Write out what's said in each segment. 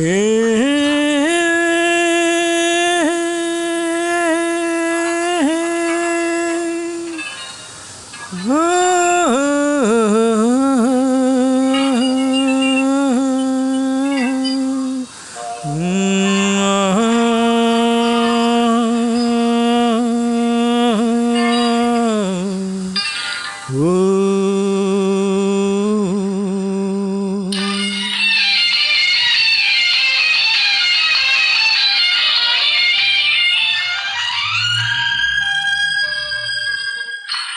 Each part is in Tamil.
Ooh.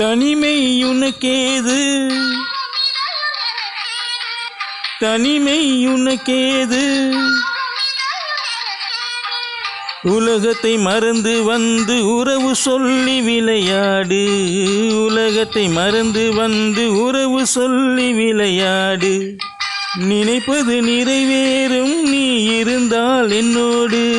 தனிமை உனக்கேது? தனிமை உனக்கேது? உலகத்தை மறந்து வந்து உறவு சொல்லி விளையாடு. உலகத்தை மறந்து வந்து உறவு சொல்லி விளையாடு. நினைப்பது நிறைவேறும் நீ இருந்தால் என்னோடு.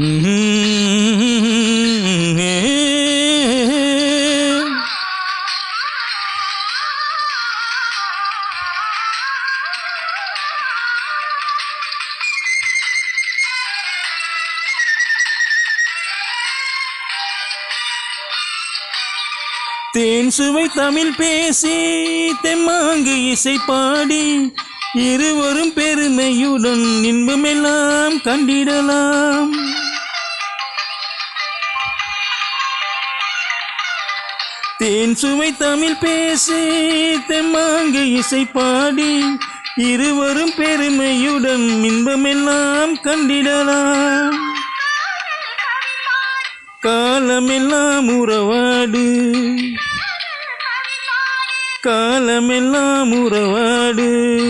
தேன் சுவை தமிழ் பேசி தெம்மாங்கு இசை பாடி இருவரும் பெருமையுடன் இன்பமெல்லாம் கண்டிடலாம். தேன் சுவை தமிழ் பேசி தெம்மாங்கு இசை பாடி. இருவரும் பெருமையுடன் இன்பமெல்லாம் கண்டிடலாம். காலமெல்லாம் உறவாடு. காலமெல்லாம் உறவாடு.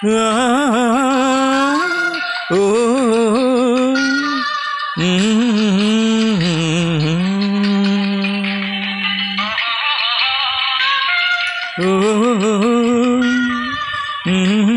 Ah, oh, mm-hmm. Oh, mm-hmm.